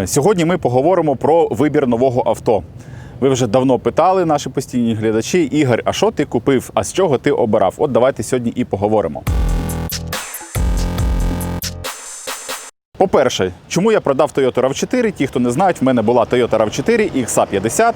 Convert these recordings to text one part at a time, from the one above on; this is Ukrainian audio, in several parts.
Е, Сьогодні ми поговоримо про вибір нового авто. Ви вже давно питали, наші постійні глядачі, Ігор, а що ти купив? А з чого ти обирав? От давайте сьогодні і поговоримо. По-перше, чому я продав Toyota RAV4? Ті, хто не знають, в мене була Toyota RAV4 XA50.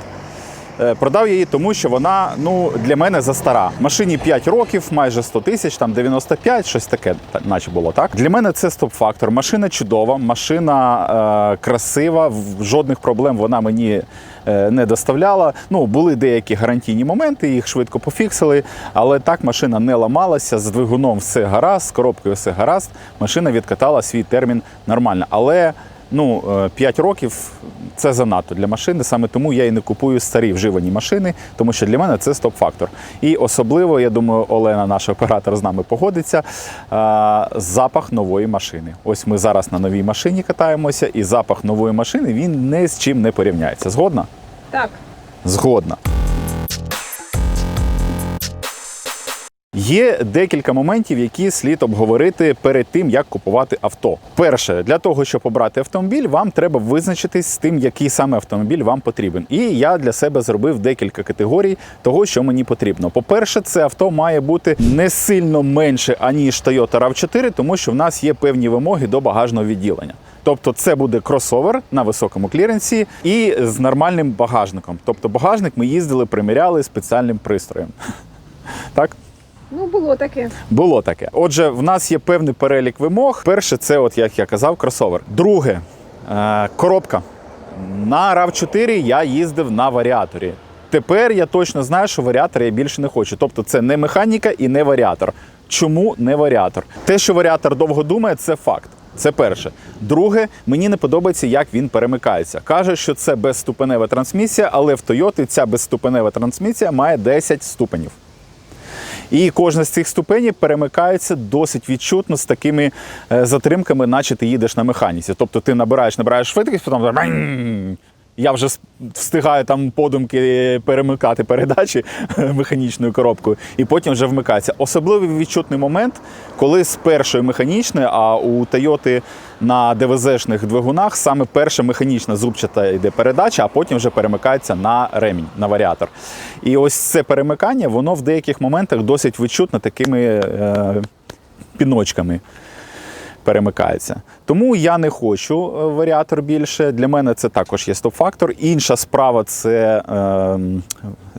Е, Продав її, тому що вона ну, для мене застара. Машині 5 років, майже 100 тисяч, там 95, щось таке, наче було так. Для мене це стоп-фактор. Машина чудова, машина е, красива, жодних проблем вона мені е, не доставляла. Ну, були деякі гарантійні моменти, їх швидко пофіксили, але так машина не ламалася, з двигуном все гаразд, з коробкою все гаразд. Машина відкатала свій термін нормально. Але ну, 5 років це занадто для машини. Саме тому я і не купую старі вживані машини, тому що для мене це стоп-фактор. І особливо, я думаю, Олена, наш оператор, з нами погодиться. Запах нової машини. Ось ми зараз на новій машині катаємося, і запах нової машини він ні з чим не порівняється. Згодна? Так, Згодна. Є декілька моментів, які слід обговорити перед тим, як купувати авто. Перше, для того, щоб обрати автомобіль, вам треба визначитись з тим, який саме автомобіль вам потрібен. І я для себе зробив декілька категорій того, що мені потрібно. По-перше, це авто має бути не сильно менше, аніж Toyota RAV4, тому що в нас є певні вимоги до багажного відділення. Тобто це буде кросовер на високому кліренсі і з нормальним багажником. Тобто багажник ми їздили, приміряли спеціальним пристроєм. Так? Ну було таке. Було таке. Отже, в нас є певний перелік вимог. Перше, це, от як я казав, кросовер. Друге, е, коробка. На RAV4 я їздив на варіаторі. Тепер я точно знаю, що варіатор я більше не хочу. Тобто це не механіка і не варіатор. Чому не варіатор? Те, що варіатор довго думає, це факт. Це перше. Друге, мені не подобається, як він перемикається. Каже, що це безступенева трансмісія, але в Toyota ця безступенева трансмісія має 10 ступенів. І кожна з цих ступенів перемикається досить відчутно з такими е, затримками, наче ти їдеш на механіці. Тобто ти набираєш, набираєш швидкість, потім я вже встигаю там подумки перемикати передачі механічною коробкою, і потім вже вмикається. Особливий відчутний момент, коли з першої механічної, а у Toyota на ДВЗ-шних двигунах саме перша механічна зубчата йде передача, а потім вже перемикається на ремінь, на варіатор. І ось це перемикання, воно в деяких моментах досить відчутно такими е, піночками перемикається. Тому я не хочу е, варіатор більше. Для мене це також є стоп-фактор. Інша справа це е,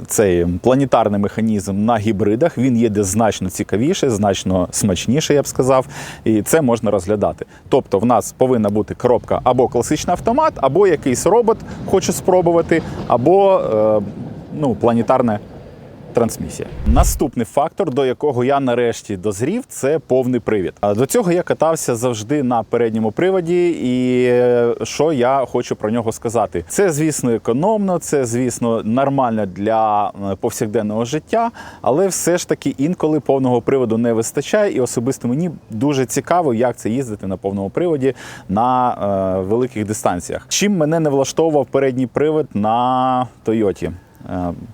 цей планетарний механізм на гібридах. Він є значно цікавіше, значно смачніше, я б сказав. І це можна розглядати. Тобто, в нас повинна бути коробка або класичний автомат, або якийсь робот хоче спробувати, або е, ну, планетарне трансмісія. Наступний фактор, до якого я нарешті дозрів, це повний привід. А до цього я катався завжди на передньому приводі, і е, що я хочу про нього сказати? Це, звісно, економно, це, звісно, нормально для е, повсякденного життя, але все ж таки інколи повного приводу не вистачає. І особисто мені дуже цікаво, як це їздити на повному приводі на е, великих дистанціях. Чим мене не влаштовував передній привід на Тойоті.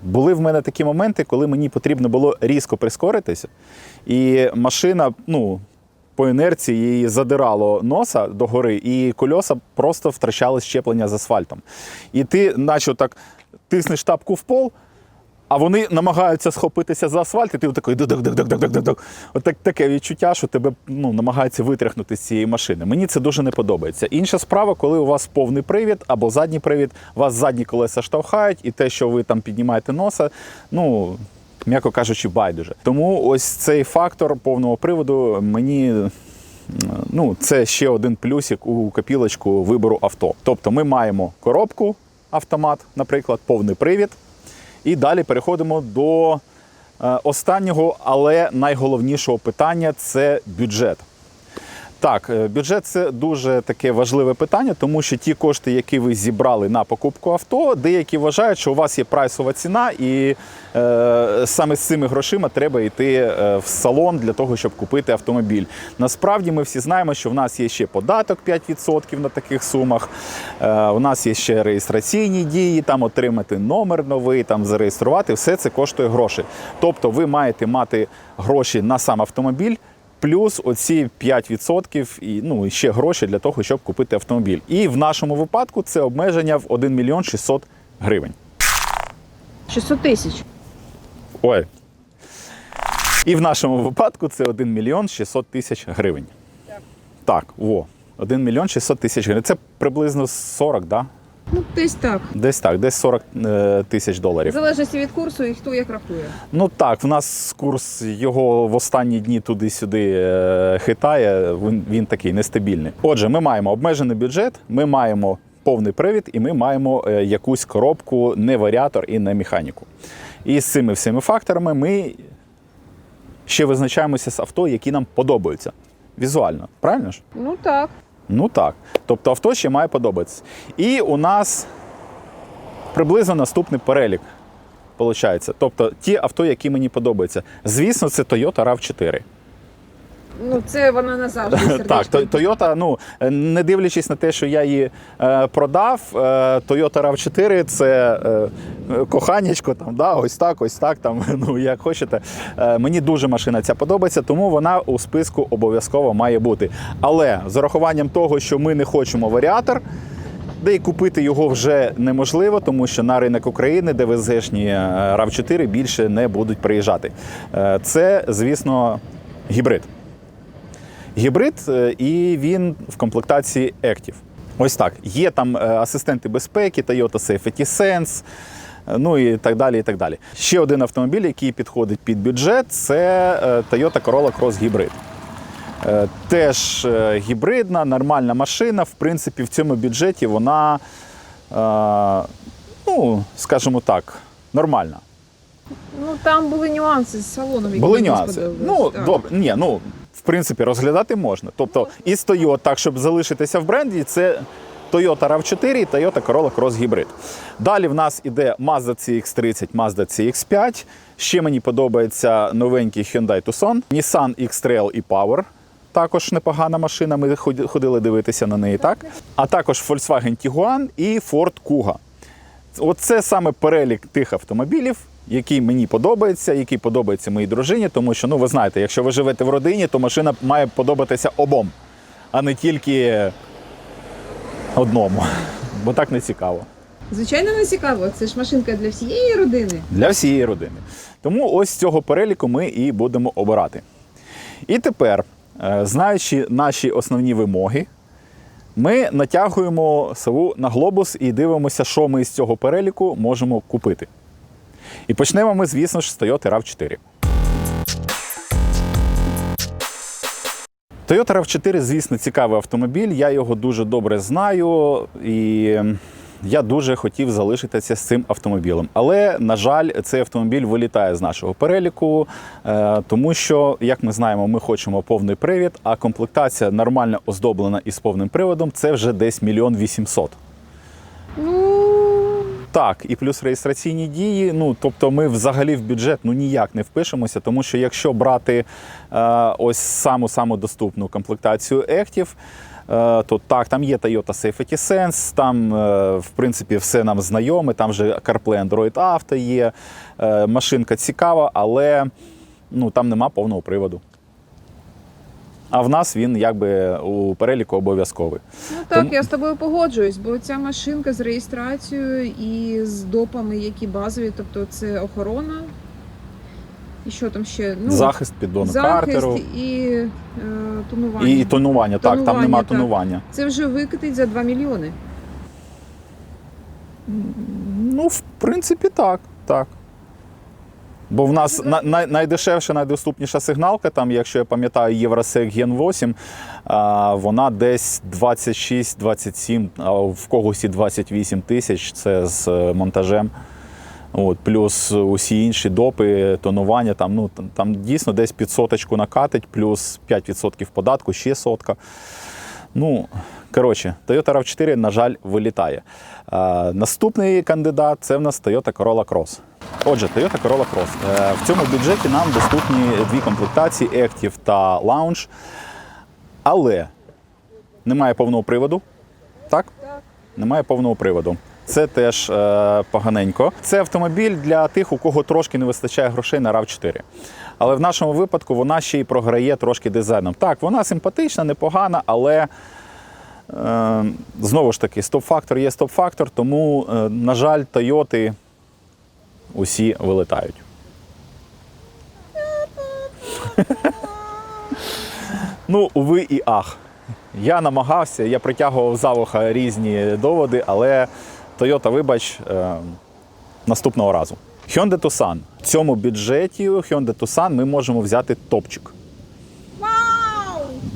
Були в мене такі моменти, коли мені потрібно було різко прискоритися, і машина, ну. По інерції її задирало носа догори, і кольоса просто втрачали щеплення з асфальтом. І ти, наче так, тиснеш тапку в пол, а вони намагаються схопитися за асфальт, і ти такий дик-дик-дик-дик-дик-дик. От так, таке відчуття, що тебе ну, намагаються витряхнути з цієї машини. Мені це дуже не подобається. Інша справа, коли у вас повний привід або задній привід, вас задні колеса штовхають, і те, що ви там піднімаєте носа, ну. М'яко кажучи, байдуже. Тому ось цей фактор повного приводу мені ну, це ще один плюсик у копілочку вибору авто. Тобто ми маємо коробку, автомат, наприклад, повний привід. І далі переходимо до е, останнього, але найголовнішого питання це бюджет. Так, е, бюджет це дуже таке важливе питання, тому що ті кошти, які ви зібрали на покупку авто, деякі вважають, що у вас є прайсова ціна, і е, саме з цими грошима треба йти е, в салон для того, щоб купити автомобіль. Насправді ми всі знаємо, що в нас є ще податок 5% на таких сумах. Е, у нас є ще реєстраційні дії, там отримати номер новий, там зареєструвати. Все це коштує гроші. Тобто ви маєте мати гроші на сам автомобіль плюс оці 5% і ну, і ще гроші для того, щоб купити автомобіль. І в нашому випадку це обмеження в 1 мільйон 600 гривень. 600 тисяч. Ой. І в нашому випадку це 1 мільйон 600 тисяч гривень. Так, во. 1 мільйон 600 тисяч гривень. Це приблизно 40, да? Ну, десь так. Десь так, десь 40 е, тисяч В залежності від курсу і хто як рахує. Ну так, в нас курс його в останні дні туди-сюди е, хитає. Він, він такий нестабільний. Отже, ми маємо обмежений бюджет, ми маємо повний привід, і ми маємо е, якусь коробку, не варіатор і не механіку. І з цими всіми факторами ми ще визначаємося з авто, які нам подобаються візуально. Правильно ж? Ну так. Ну так. Тобто авто ще має подобатися. І у нас приблизно наступний перелік. Получається. Тобто ті авто, які мені подобаються. Звісно, це Toyota RAV4. Ну, це вона назавжди сердечко. Так, Toyota, ну не дивлячись на те, що я її е, продав, е, Toyota RAV4 це е, коханячко, там, да, ось так, ось так, там, ну як хочете. Е, мені дуже машина ця подобається, тому вона у списку обов'язково має бути. Але з урахуванням того, що ми не хочемо варіатор. Де й купити його вже неможливо, тому що на ринок України ДВЗшні е, RAV4 більше не будуть приїжджати. Е, Це, звісно, гібрид. Гібрид, е, і він в комплектації Active. Ось так. Є там е, асистенти безпеки, Toyota Safety Sense, е, ну і так далі. і так далі. Ще один автомобіль, який підходить під бюджет, це Toyota Corolla Cross Hybrid. Теж гібридна, нормальна машина. В принципі, в цьому бюджеті вона, ну, скажімо так, нормальна. Ну там були нюанси з салоном. які Були нюанси. Ну, добре, ні, ну, в принципі, розглядати можна. Тобто, і Toyota, так, щоб залишитися в бренді, це Toyota RAV4 і Toyota Corolla Cross Hybrid. Далі в нас іде Mazda CX-30, Mazda CX-5. Ще мені подобається новенький Hyundai Tucson, Nissan X-Trail і Power. Також непогана машина, ми ходили дивитися на неї, так? А також Volkswagen Tiguan і Ford Kuga. Оце саме перелік тих автомобілів, який мені подобається, який подобається моїй дружині, тому що, ну ви знаєте, якщо ви живете в родині, то машина має подобатися обом, а не тільки одному. Бо так не цікаво. Звичайно, не цікаво. Це ж машинка для всієї родини. Для всієї родини. Тому ось з цього переліку ми і будемо обирати. І тепер, е, знаючи наші основні вимоги, ми натягуємо сову на глобус і дивимося, що ми з цього переліку можемо купити. І почнемо ми, звісно ж, з Toyota RAV4. Toyota RAV4, звісно, цікавий автомобіль. Я його дуже добре знаю і я дуже хотів залишитися з цим автомобілем. Але, на жаль, цей автомобіль вилітає з нашого переліку, е, тому що, як ми знаємо, ми хочемо повний привід, а комплектація нормально оздоблена із повним приводом це вже десь мільйон вісімсот. Ну Так, і плюс реєстраційні дії. Ну тобто, ми взагалі в бюджет ну ніяк не впишемося, тому що якщо брати е, ось саму саму доступну комплектацію Active, е, то так, там є Toyota Safety Sense, там е, в принципі все нам знайоме, там вже CarPlay Android Auto є. Е, машинка цікава, але ну там нема повного приводу. А в нас він якби у переліку обов'язковий. Ну так, Тому- я з тобою погоджуюсь, бо ця машинка з реєстрацією і з допами, які базові, тобто це охорона. І що там ще? Ну, Захист піддону захист картеру. і е, тонування. І тонування, так, там нема так. тонування. Це вже викатить за 2 мільйони. Ну, в принципі, так. так. Бо в нас на, най, найдешевша, найдоступніша сигналка, там, якщо я пам'ятаю, Євросек Ген 8, а, вона десь 26-27, а в когось і 28 тисяч, це з е, монтажем. От, плюс усі інші допи, тонування, там, ну, там, там дійсно десь під соточку накатить, плюс 5% податку, ще сотка. Ну, коротше, Toyota RAV4, на жаль, вилітає. А, наступний кандидат це в нас Toyota Corolla Cross. Отже, Toyota Corolla Cross. Е, в цьому бюджеті нам доступні дві комплектації Active та Lounge. Але немає повного приводу. Так? Так. Немає повного приводу. Це теж е, поганенько. Це автомобіль для тих, у кого трошки не вистачає грошей на rav 4 Але в нашому випадку вона ще й програє трошки дизайном. Так, вона симпатична, непогана, але е, знову ж таки, стоп-фактор є стоп-фактор, тому, е, на жаль, Тойоти усі вилетають. Ну, уви і ах. Я намагався, я притягував за вуха різні доводи, але Toyota, вибач, е, наступного разу. Hyundai Tucson. В цьому бюджеті Hyundai Tucson ми можемо взяти топчик.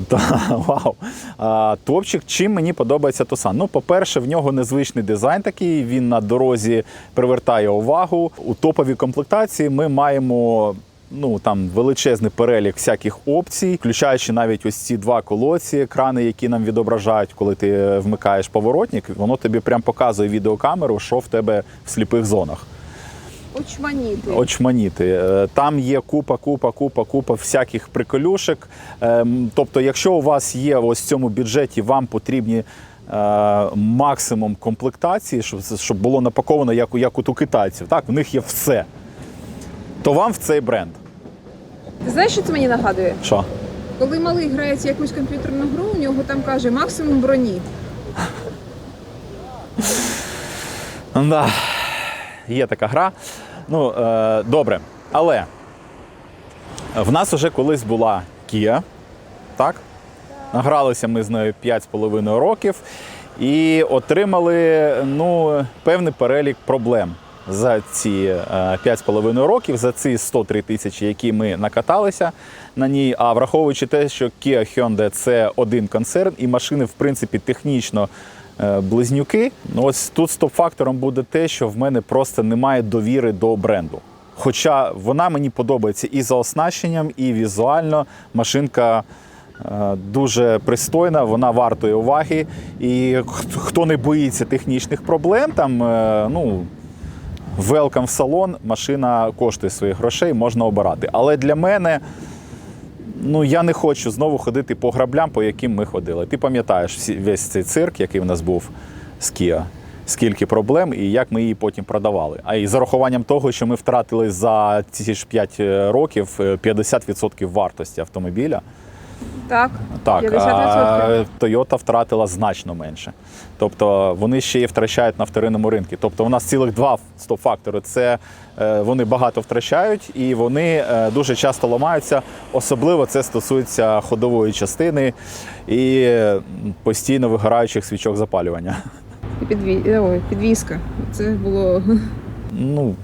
Та, вау. А, топчик, чим мені подобається Tucson? Ну, по-перше, в нього незвичний дизайн такий, він на дорозі привертає увагу. У топовій комплектації ми маємо. Ну там величезний перелік всяких опцій, включаючи навіть ось ці два колодці, екрани, які нам відображають, коли ти е, вмикаєш поворотник, воно тобі прям показує відеокамеру, що в тебе в сліпих зонах. Очманіти. Очманіти. Е, Там є купа, купа, купа, купа всяких приколюшек. Ем, Тобто, якщо у вас є ось в цьому бюджеті, вам потрібні. е, Максимум комплектації, щоб, щоб було напаковано як, у- як у китайців. Так, в них є все. То вам в цей бренд. Ти знаєш, що це мені нагадує? Що? Коли малий грається якусь комп'ютерну гру, у нього там каже максимум броні. Да. Є така гра. Ну, е, добре. Але в нас вже колись була Kia, так? Награлися ми з нею 5,5 років і отримали ну, певний перелік проблем за ці е, 5,5 років, за ці 103 тисячі, які ми накаталися на ній. А враховуючи те, що Kia Hyundai – це один концерн, і машини, в принципі, технічно е, близнюки. Ну, ось тут стоп-фактором буде те, що в мене просто немає довіри до бренду. Хоча вона мені подобається і за оснащенням, і візуально машинка е, дуже пристойна, вона вартує уваги. І хто не боїться технічних проблем, там е, ну. Велкам в салон, машина коштує своїх грошей, можна обирати. Але для мене ну я не хочу знову ходити по граблям, по яким ми ходили. Ти пам'ятаєш весь цей цирк, який в нас був з Кіа, скільки проблем і як ми її потім продавали. А і з урахуванням того, що ми втратили за ці ж 5 років е, 50% вартості автомобіля. Так. Так, 50%. а Toyota втратила значно менше. Тобто вони ще й втрачають на вторинному ринку. Тобто у нас цілих два стоп-фактори. Це е, вони багато втрачають і вони е, дуже часто ламаються. Особливо це стосується ходової частини і постійно вигораючих свічок запалювання. Підві... Ой, підвіска. Це було Ну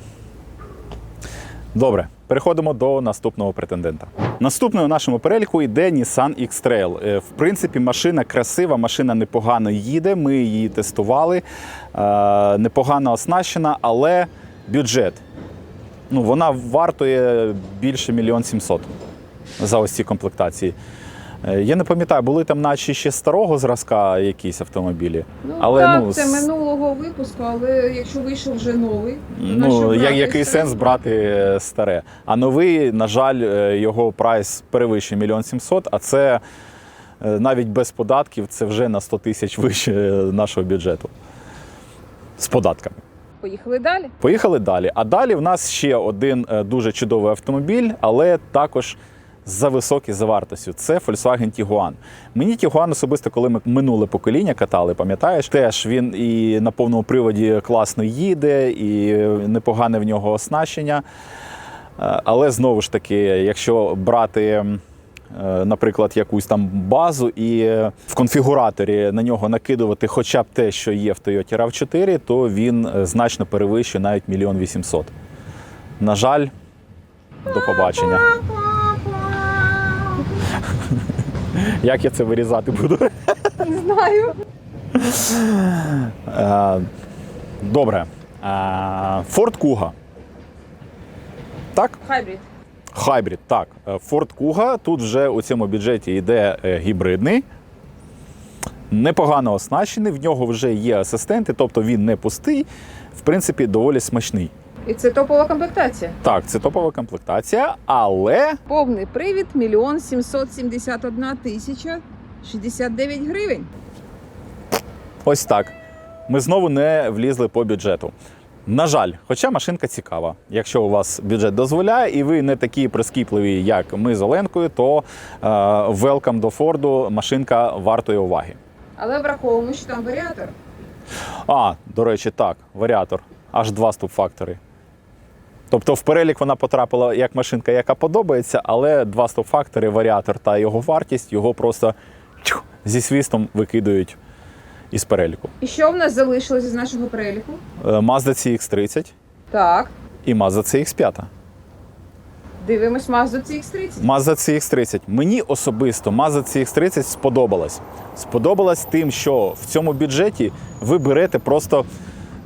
добре, переходимо до наступного претендента. Наступною у нашому переліку йде Nissan X-Trail. Е, В принципі, машина красива, машина непогано їде. Ми її тестували, е, непогано оснащена, але бюджет. Ну, вона вартує більше мільйон сімсот за ось ці комплектації. Е, Я не пам'ятаю, були там наче ще старого зразка якісь автомобілі. ну, Але, так, ну, це минулого випуску, але якщо вийшов вже новий, то Ну, як, який старе? сенс брати е, старе? А новий, на жаль, е, його прайс перевищує мільйон сімсот, а це навіть без податків це вже на 100 тисяч вище нашого бюджету. З податками. Поїхали далі. Поїхали далі. А далі в нас ще один дуже чудовий автомобіль, але також за високий за вартостю. Це Volkswagen Tiguan. Мені Tiguan особисто, коли ми минуле покоління катали, пам'ятаєш, теж він і на повному приводі класно їде, і непогане в нього оснащення. Е, Але знову ж таки, якщо брати. е, Наприклад, якусь там базу, і в конфігураторі на нього накидувати хоча б те, що є в Toyota rav 4 то він е, значно перевищує навіть мільйон вісімсот. На жаль, до побачення. Як я це вирізати буду? Не знаю. Е, Добре. Е, Ford Kuga. Так? Хайбрид. Хайбрид, так. Е, Ford Kuga тут вже у цьому бюджеті йде е, гібридний. Непогано оснащений, в нього вже є асистенти, тобто він не пустий, в принципі, доволі смачний. І це топова комплектація. Так, це топова комплектація, але Повний привід мільйон сімсот сімдесят одна тисяча шістдесят дев'ять гривень. ось так. ми знову не влізли по бюджету. На жаль, хоча машинка цікава. Якщо у вас бюджет дозволяє і ви не такі прискіпливі, як ми з Оленкою, то е, welcome до Форду машинка вартої уваги. Але враховуємо, що там варіатор. А, до речі, так, варіатор. Аж два стоп-фактори. Тобто в перелік вона потрапила як машинка, яка подобається, але два стоп-фактори, варіатор та його вартість його просто тьф, зі свістом викидають із переліку. І що в нас залишилося з нашого переліку? Е, Mazda CX-30 Так. і Mazda CX-5. Дивимось Mazda CX-30. Mazda CX-30. Мені особисто Mazda CX-30 сподобалась. Сподобалась тим, що в цьому бюджеті ви берете просто,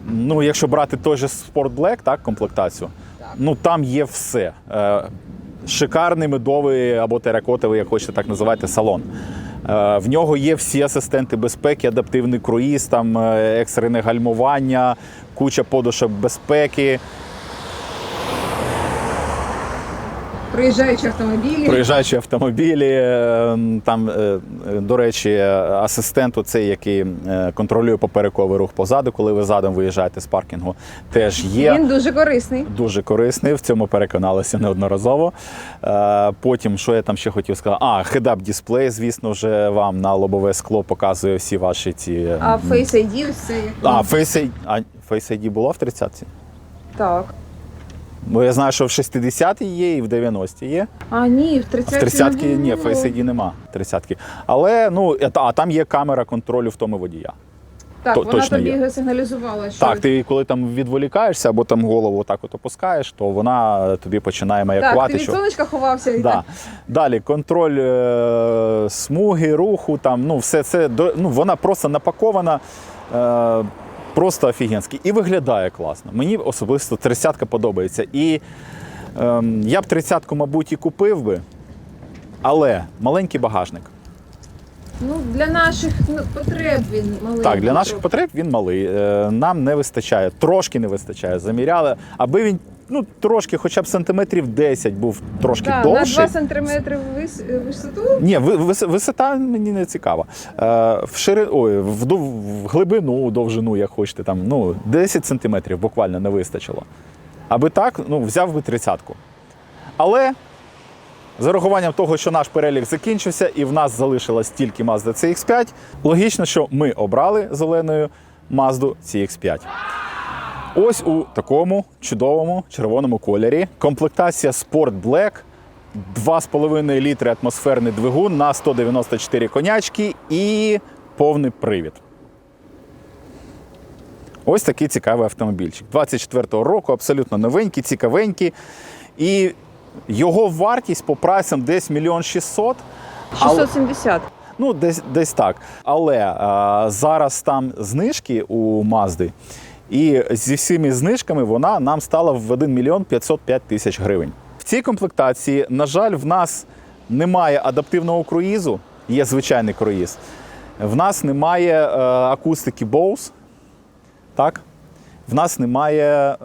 ну, якщо брати той же Sport Black, так, комплектацію. Ну там є все. Е, шикарний медовий або теракотовий, як хочете так називати, салон. Е, В нього є всі асистенти безпеки, адаптивний круїз, там е, екстрене гальмування, куча подушок безпеки. Проїжджаючі автомобілі. Проїжджаючі автомобілі, е, там, е, е, до речі, асистент, цей, який контролює поперековий рух позаду, коли ви задом виїжджаєте з паркінгу, теж є. Він дуже корисний. Дуже корисний, в цьому переконалися неодноразово. Потім, що я там ще хотів сказати? А, head-up дисплей, звісно, вже вам на лобове скло показує всі ваші ці. А Face ID як. а, Face ID, а, Face ID було в 30-ті? Так. Бо я знаю, що в 60-ті є і в 90-ті є. А, ні, в 30-ті. В 30-ки ні, в Face ID нема. 30-ки. Але ну, а там є камера контролю втоми водія. Так, То- вона точно тобі є. сигналізувала, що Так, ти коли там відволікаєшся або там голову так от опускаєш, то вона тобі починає так, ти від що... сонечка ховався і Да. так. Далі контроль е, смуги, руху, там, ну, все це ну, вона просто напакована. Е, Просто офігенський. І виглядає класно. Мені особисто тридцятка подобається. І ем, я б тридцятку, мабуть, і купив би, але маленький багажник. Ну, для наших ну, потреб він малий. Так, для наших потреб він малий. Е, Нам не вистачає, трошки не вистачає. Заміряли, аби він ну, трошки, хоча б сантиметрів 10 був трошки на довший. 2 сантиметри вис... висоту. Ні, вис- висота мені не цікава. Е, в шири... Ой, в, в глибину, довжину, як хочете, там, ну, 10 сантиметрів буквально не вистачило. Аби так, ну, взяв би тридцятку. Але з урахуванням того, що наш перелік закінчився і в нас залишилась тільки Mazda CX5, логічно, що ми обрали зеленою Mazda CX5. Ось у такому чудовому червоному кольорі. Комплектація Sport Black, 2,5 літри атмосферний двигун на 194 конячки і повний привід. Ось такий цікавий автомобільчик. 24-го року, абсолютно новенький, цікавенький. І його вартість по прайсам десь мільйон шістсот. але- 670. Ну, десь, десь так. Але а, зараз там знижки у Мазди, і зі всіми знижками вона нам стала в 1 мільйон 505 тисяч гривень. В цій комплектації, на жаль, в нас немає адаптивного круїзу, є звичайний круїз. В нас немає е, акустики Bose. Так? В нас немає.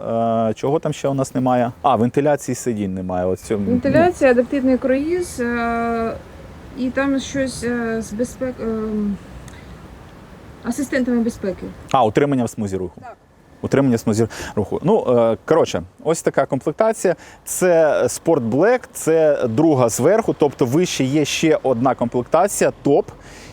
Е, чого там ще у нас немає? А, вентиляції сидінь немає. Цьому- Вентиляція, адаптивний круїз, е, і там щось е, з безпек... е, асистентами безпеки. А, утримання в смузі руху. Так. Утримання смузір руху. Ну, е, коротше, ось така комплектація. Це Sport Black, це друга зверху, тобто вище є ще одна комплектація, топ.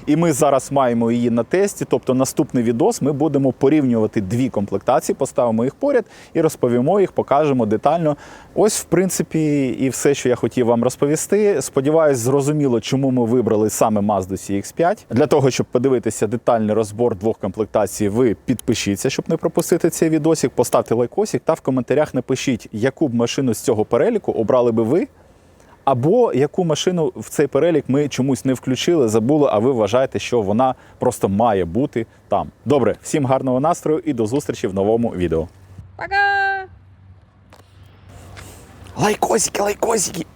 І ми зараз маємо її на тесті. Тобто, наступний відос ми будемо порівнювати дві комплектації, поставимо їх поряд і розповімо їх, покажемо детально. Ось, в принципі, і все, що я хотів вам розповісти. Сподіваюсь, зрозуміло, чому ми вибрали саме Mazda CX5. Для того, щоб подивитися детальний розбор двох комплектацій, ви підпишіться, щоб не пропустити цей відосик, поставте лайкосик та в коментарях напишіть, яку б машину з цього переліку обрали би ви. Або яку машину в цей перелік ми чомусь не включили, забули, а ви вважаєте, що вона просто має бути там. Добре, всім гарного настрою і до зустрічі в новому відео. Пока! Лайкосики, лайкосики!